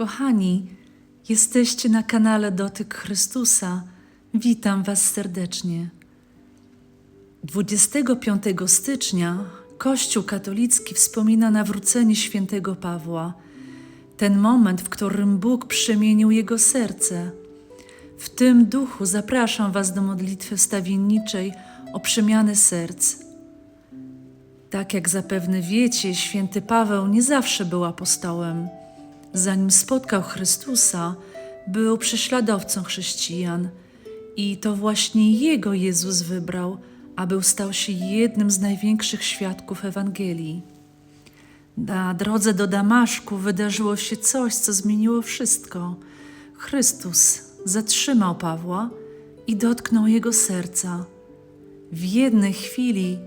Kochani, jesteście na kanale Dotyk Chrystusa. Witam Was serdecznie. 25 stycznia Kościół katolicki wspomina nawrócenie świętego Pawła. Ten moment, w którym Bóg przemienił jego serce. W tym duchu zapraszam Was do modlitwy wstawienniczej o przemianę serc. Tak jak zapewne wiecie, święty Paweł nie zawsze był apostołem. Zanim spotkał Chrystusa, był prześladowcą chrześcijan i to właśnie jego Jezus wybrał, aby stał się jednym z największych świadków Ewangelii. Na drodze do Damaszku wydarzyło się coś, co zmieniło wszystko. Chrystus zatrzymał Pawła i dotknął jego serca. W jednej chwili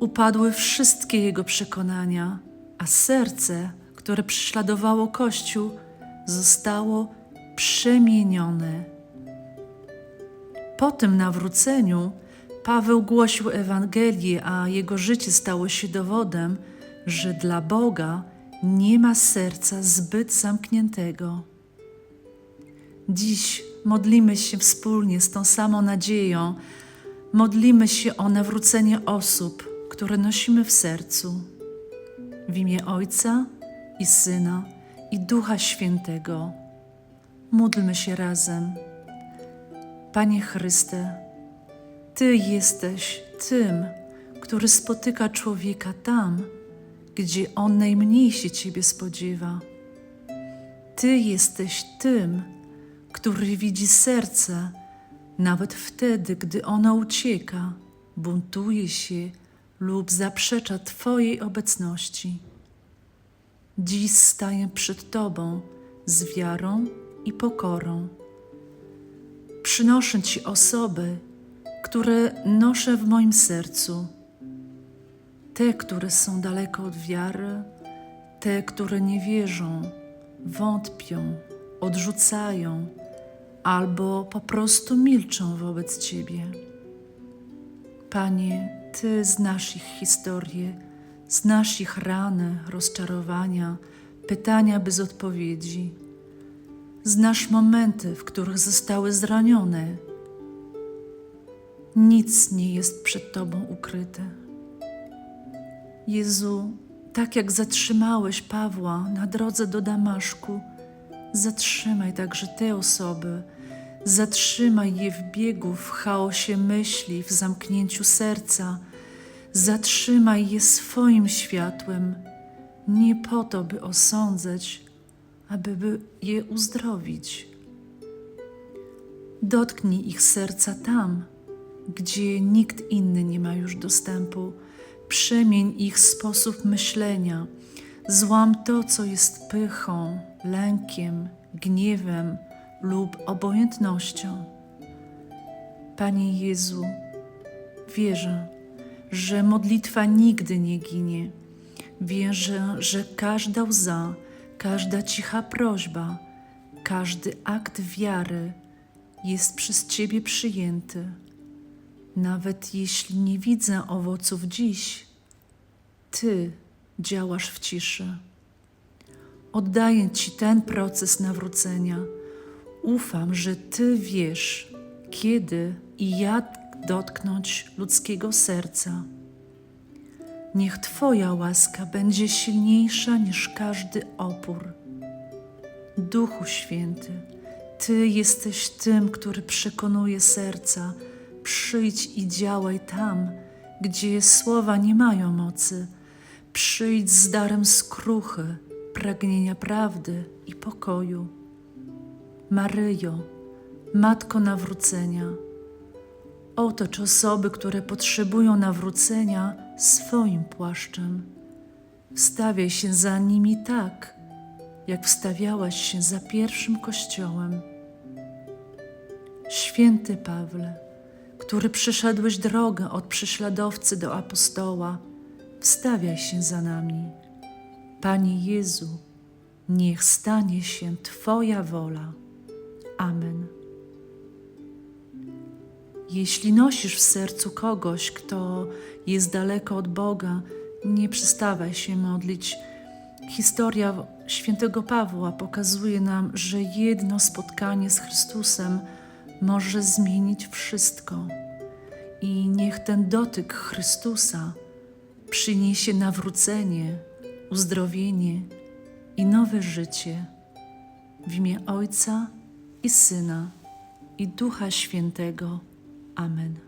upadły wszystkie jego przekonania, a serce, które prześladowało Kościół, zostało przemienione. Po tym nawróceniu Paweł głosił Ewangelię, a jego życie stało się dowodem, że dla Boga nie ma serca zbyt zamkniętego. Dziś modlimy się wspólnie z tą samą nadzieją, modlimy się o nawrócenie osób, które nosimy w sercu. W imię Ojca i Syna i Ducha Świętego. Módlmy się razem. Panie Chryste, Ty jesteś tym, który spotyka człowieka tam, gdzie on najmniej się Ciebie spodziewa. Ty jesteś tym, który widzi serce, nawet wtedy, gdy ono ucieka, buntuje się lub zaprzecza Twojej obecności. Dziś staję przed Tobą z wiarą i pokorą. Przynoszę Ci osoby, które noszę w moim sercu. Te, które są daleko od wiary, te, które nie wierzą, wątpią, odrzucają albo po prostu milczą wobec Ciebie. Panie, Ty znasz ich historię, znasz ich rany, rozczarowania, pytania bez odpowiedzi. Znasz momenty, w których zostały zranione. Nic nie jest przed Tobą ukryte. Jezu, tak jak zatrzymałeś Pawła na drodze do Damaszku, zatrzymaj także te osoby, zatrzymaj je w biegu, w chaosie myśli, w zamknięciu serca, zatrzymaj je swoim światłem, nie po to, by osądzać, aby by je uzdrowić. Dotknij ich serca tam, gdzie nikt inny nie ma już dostępu. Przemień ich sposób myślenia. Złam to, co jest pychą, lękiem, gniewem lub obojętnością. Panie Jezu, wierzę, że modlitwa nigdy nie ginie. Wierzę, że każda łza, każda cicha prośba, każdy akt wiary jest przez Ciebie przyjęty. Nawet jeśli nie widzę owoców dziś, Ty działasz w ciszy. Oddaję Ci ten proces nawrócenia. Ufam, że Ty wiesz, kiedy i jak dotknąć ludzkiego serca. Niech Twoja łaska będzie silniejsza niż każdy opór. Duchu Święty, Ty jesteś tym, który przekonuje serca. Przyjdź i działaj tam, gdzie słowa nie mają mocy. Przyjdź z darem skruchy, pragnienia prawdy i pokoju. Maryjo, Matko nawrócenia, otocz osoby, które potrzebują nawrócenia swoim płaszczem. Wstawiaj się za nimi tak, jak wstawiałaś się za pierwszym kościołem. Święty Pawle, który przeszedłeś drogę od prześladowcy do apostoła, wstawiaj się za nami. Panie Jezu, niech stanie się Twoja wola. Amen. Jeśli nosisz w sercu kogoś, kto jest daleko od Boga, nie przestawaj się modlić. Historia świętego Pawła pokazuje nam, że jedno spotkanie z Chrystusem może zmienić wszystko. I niech ten dotyk Chrystusa przyniesie nawrócenie, uzdrowienie i nowe życie. W imię Ojca i Syna i Ducha Świętego. Amen.